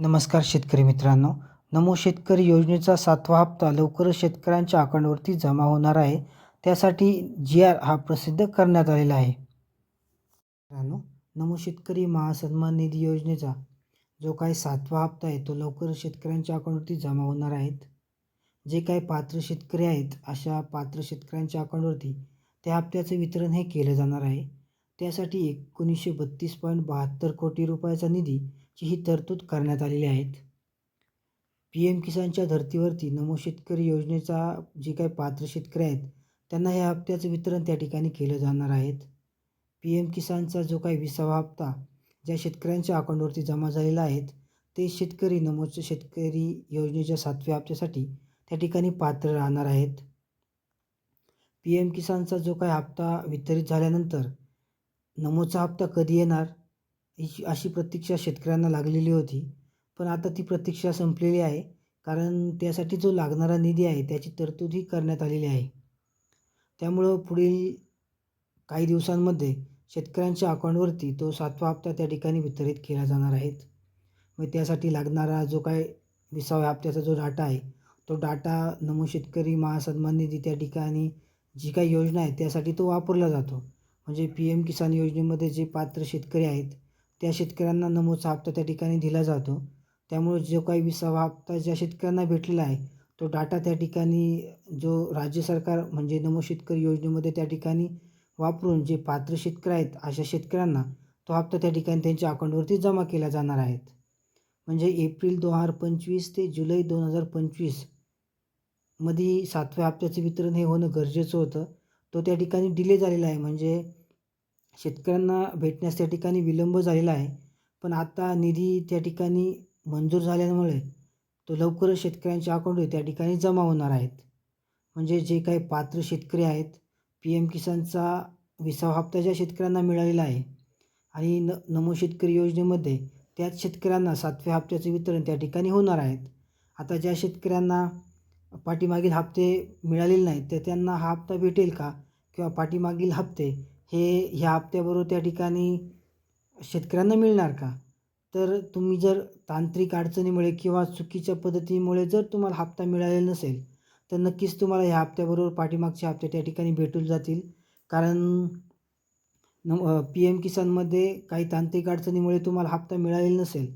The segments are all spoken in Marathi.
नमस्कार शेतकरी मित्रांनो. नमो शेतकरी योजनेचा सातवा हप्ता लवकरच शेतकऱ्यांच्या अकाउंटवरती जमा होणार आहे. त्यासाठी जी आर हा प्रसिद्ध करण्यात आलेला आहे. मित्रांनो नमो शेतकरी महासन्मान निधी योजनेचा जो काही सातवा हप्ता आहे तो लवकरच शेतकऱ्यांच्या अकाउंटवरती जमा होणार आहेत जे काही पात्र शेतकरी आहेत अशा पात्र शेतकऱ्यांच्या अकाउंटवरती त्या हप्त्याचं वितरण हे केलं जाणार आहे. त्यासाठी एकोणीसशे बत्तीस पॉईंट बहात्तर कोटी रुपयाचा निधी निधीची ही तरतूद करण्यात आलेली आहेत. पी एम किसानच्या धर्तीवरती नमो शेतकरी योजनेचा जे काही पात्र शेतकरी आहेत त्यांना ह्या हप्त्याचं वितरण त्या ठिकाणी केलं जाणार आहेत पी एम किसानचा जो काही विसावा हप्ता ज्या शेतकऱ्यांच्या अकाउंटवरती जमा झालेला आहेत ते शेतकरी नमोच शेतकरी योजनेच्या सातव्या हप्त्यासाठी त्या ठिकाणी पात्र राहणार आहेत. पी एम किसानचा जो काही हप्ता वितरित झाल्यानंतर नमोचा हप्ता कधी येणार? ही अशी प्रतीक्षा शेतकऱ्यांना लागलेली होती. पण आता ती प्रतीक्षा संपलेली आहे. कारण त्यासाठी जो लागणारा निधी आहे त्याची तरतूदही करण्यात आलेली आहे. त्यामुळं पुढील काही दिवसांमध्ये शेतकऱ्यांच्या अकाउंटवरती तो सातवा हप्ता त्या ठिकाणी वितरित केला जाणार आहेत मग त्यासाठी लागणारा जो काय विसाव्या हप्त्याचा जो डाटा आहे तो डाटा नमो शेतकरी महासन्मान निधी त्या ठिकाणी जी काही योजना आहे त्यासाठी तो वापरला जातो. म्हणजे पी एम किसान योजनेमध्ये जे पात्र शेतकरी आहेत त्या शेतकऱ्यांना नमोचा हप्ता त्या ठिकाणी दिला जातो. त्यामुळे जो काही विसावा हप्ता ज्या शेतकऱ्यांना भेटलेला आहे तो डाटा त्या ठिकाणी जो राज्य सरकार म्हणजे नमो शेतकरी योजनेमध्ये त्या ठिकाणी वापरून जे पात्र शेतकरी आहेत अशा शेतकऱ्यांना तो हप्ता त्या ठिकाणी त्यांच्या अकाउंटवरती जमा केला जाणार आहेत. म्हणजे एप्रिल दोन हजार पंचवीस ते जुलै दोन हजार पंचवीसमध्ये सातव्या हप्त्याचं वितरण हे होणं गरजेचं होतं. तो त्या ठिकाणी डिले झालेला आहे. म्हणजे शेतकऱ्यांना भेटण्यास त्या ठिकाणी विलंब झालेला आहे. पण आता निधी त्या ठिकाणी मंजूर झाल्यामुळे तो लवकरच शेतकऱ्यांच्या अकाउंटवर त्या ठिकाणी जमा होणार आहेत. म्हणजे जे काही पात्र शेतकरी आहेत पी एम किसानचा विसावा हप्ता ज्या शेतकऱ्यांना मिळालेला आहे आणि न नमो शेतकरी योजनेमध्ये त्याच शेतकऱ्यांना सातव्या हप्त्याचं वितरण त्या ठिकाणी होणार आहेत. आता ज्या शेतकऱ्यांना पाठीमागील हप्ते मिळालेले नाहीत तर त्यांना हा हप्ता भेटेल का? किंवा पाठीमागील हप्ते हे ह्या हप्त्याबरोबर त्या ठिकाणी शेतकऱ्यांना मिळणार का? तर तुम्ही जर तांत्रिक अडचणीमुळे किंवा चुकीच्या पद्धतीमुळे जर तुम्हाला हप्ता मिळालेला नसेल तर नक्कीच तुम्हाला ह्या हप्त्याबरोबर पाठीमागचे हप्ते त्या ठिकाणी भेटून जातील. कारण न पी एम किसानमध्ये काही तांत्रिक अडचणीमुळे तुम्हाला हप्ता मिळालेला नसेल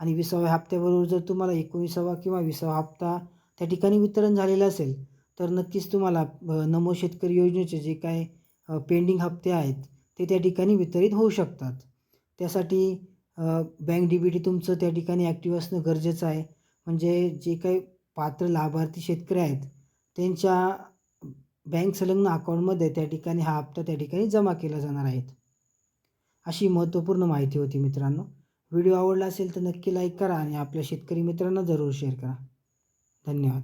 आणि विसाव्या हप्त्याबरोबर जर तुम्हाला एकोणीसावा किंवा विसावा हप्ता त्या ठिकाणी वितरण झालेलं असेल तर नक्कीच तुम्हाला नमो शेतकरी योजनेचे जे काय पेंडिंग हप्ते आहेत ते त्या ठिकाणी वितरित होऊ शकतात. त्यासाठी बँक डी बी टी तुमचं त्या ठिकाणी ॲक्टिव्ह असणं गरजेचं आहे. म्हणजे जे काही पात्र लाभार्थी शेतकरी आहेत त्यांच्या बँक संलग्न अकाउंटमध्ये त्या ठिकाणी हा हप्ता त्या ठिकाणी जमा केला जाणार आहेत अशी महत्त्वपूर्ण माहिती होती मित्रांनो. व्हिडिओ आवडला असेल तर नक्की लाईक करा आणि आपल्या शेतकरी मित्रांना जरूर शेअर करा. धन्यवाद.